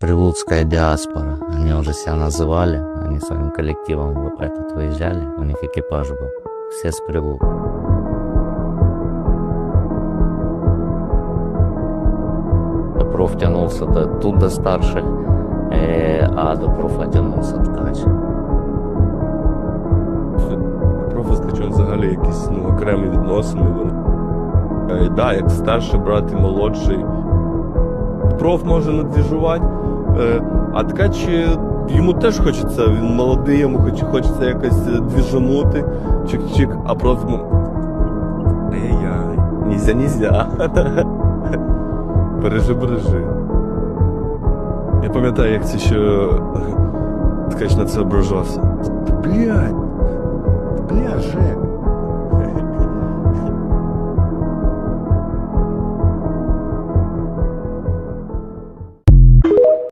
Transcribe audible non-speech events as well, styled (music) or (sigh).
Прилуцкая диаспора. Они уже себя называли. Они своим коллективом в этот выезжали. У них экипаж был. Все с Прилук. Проф тянулся до, тут до старших, э, а до профа тянулся ткач. Профи з Ткачем взагалі якісь ну, окремі відносини. Вони. Е, да, як старший брат і молодший. Проф може надвіжувати, е, а ткач е, йому теж хочеться, він молодий, йому хоч, хочеться якось е, двіжанути, чик-чик, а просто. Ей-яй, нізя, нізя. (laughs) Бережи, бережи. Я пам'ятаю, як це ще е, ткач на це ображався. Блядь, бля, Жек,